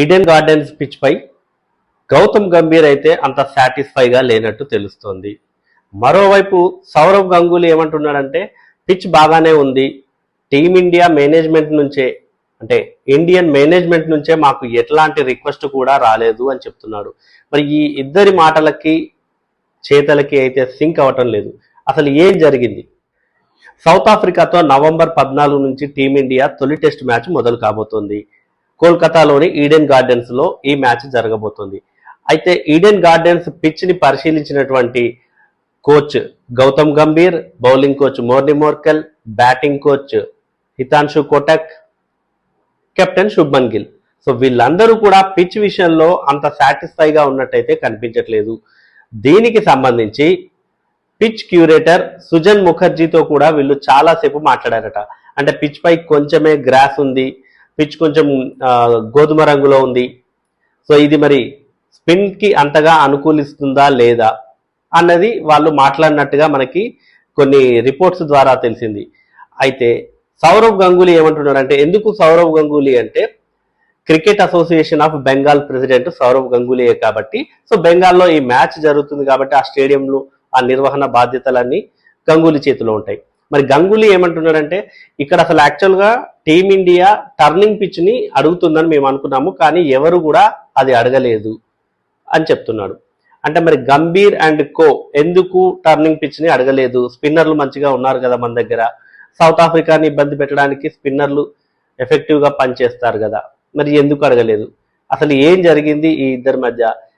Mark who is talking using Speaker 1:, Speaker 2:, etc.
Speaker 1: Eden Gardens pitch పై గౌతమ్ గంభీర్ అయితే అంత సాటిస్ఫైగా లేనట్టు తెలుస్తోంది. మరోవైపు సౌరవ్ గంగూలీ ఏమంటున్నాడంటే పిచ్ బాగానే ఉంది. టీమిండియా మేనేజ్మెంట్ నుంచే అంటే ఇండియన్ మేనేజ్మెంట్ నుంచే మాకు ఎట్లాంటి రిక్వెస్ట్ కూడా రాలేదు అని చెప్తున్నాడు. మరి ఈ ఇద్దరి మాటలకి చేతలకి అయితే సింక్ అవ్వటం లేదు. అసలు ఏం జరిగింది? సౌత్ ఆఫ్రికాతో నవంబర్ పద్నాలుగు నుంచి టీమిండియా తొలి టెస్ట్ మ్యాచ్ మొదలు కాబోతోంది. కోల్కతాలోని ఈడెన్ గార్డెన్స్లో ఈ మ్యాచ్ జరగబోతోంది. అయితే ఈడెన్ గార్డెన్స్ పిచ్ని పరిశీలించినటువంటి coach Gautam Gambhir bowling coach Morne Morkel batting coach Hitanshu Kotak captain Shubman Gill. So వీళ్ళందరూ కూడా పిచ్ విషయంలో అంత సాటిస్ఫైగా ఉన్నట్టయితే కనిపించట్లేదు. దీనికి సంబంధించి పిచ్ క్యూరేటర్ సుజన్ ముఖర్జీతో కూడా వీళ్ళు చాలాసేపు మాట్లాడారట. అంటే పిచ్ పై కొంచెమే గ్రాస్ ఉంది పిచ్ కొంచెం గోధుమ రంగులో ఉంది. సో ఇది మరి స్పిన్కి అంతగా అనుకూలిస్తుందా లేదా అన్నది వాళ్ళు మాట్లాడినట్టుగా మనకి కొన్ని రిపోర్ట్స్ ద్వారా తెలిసింది. అయితే సౌరవ్ గంగూలీ ఏమంటున్నాడంటే ఎందుకు సౌరవ్ గంగూలీ అంటే cricket association of Bengal president Sourav గంగూలీయే కాబట్టి సో బెంగాల్లో ఈ మ్యాచ్ జరుగుతుంది కాబట్టి ఆ స్టేడియంలో ఆ నిర్వహణ బాధ్యతలన్నీ గంగూలీ చేతిలో ఉంటాయి. మరి గంగూలీ ఏమంటున్నాడంటే ఇక్కడ అసలు యాక్చువల్గా టీమిండియా టర్నింగ్ పిచ్ని అడుగుతుందని మేము అనుకున్నాము కానీ ఎవరు కూడా అది అడగలేదు అని చెప్తున్నాడు. అంటే మరి గంభీర్ అండ్ కో ఎందుకు టర్నింగ్ పిచ్ని అడగలేదు? స్పిన్నర్లు మంచిగా ఉన్నారు కదా మన దగ్గర. సౌత్ ఆఫ్రికాని ఇబ్బంది పెట్టడానికి స్పిన్నర్లు ఎఫెక్టివ్గా పనిచేస్తారు కదా. మరి ఎందుకు అడగలేదు? అసలు ఏం జరిగింది ఈ ఇద్దరి మధ్య?